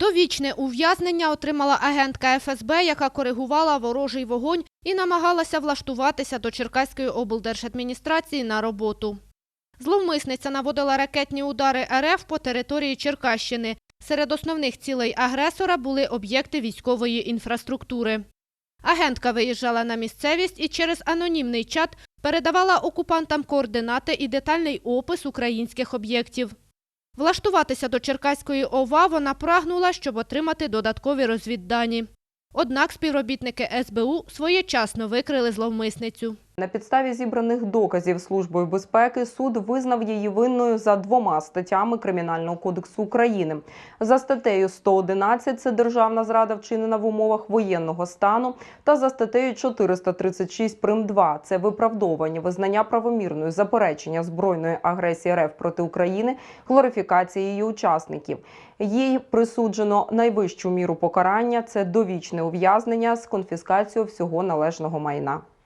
Довічне ув'язнення отримала агентка ФСБ, яка коригувала ворожий вогонь і намагалася влаштуватися до Черкаської облдержадміністрації на роботу. Зловмисниця наводила ракетні удари РФ по території Черкащини. Серед основних цілей агресора були об'єкти військової інфраструктури. Агентка виїжджала на місцевість і через анонімний чат передавала окупантам координати і детальний опис українських об'єктів. Влаштуватися до Черкаської ОВА вона прагнула, щоб отримати додаткові розвіддані. Однак співробітники СБУ своєчасно викрили зловмисницю. На підставі зібраних доказів Службою безпеки суд визнав її винною за двома статтями Кримінального кодексу України. За статтею 111 – це державна зрада вчинена в умовах воєнного стану, та за статтею 436 прим. 2 – це виправдовування визнання правомірною заперечення збройної агресії РФ проти України, глорифікації її учасників. Їй присуджено найвищу міру покарання – це довічне ув'язнення з конфіскацією всього належного майна.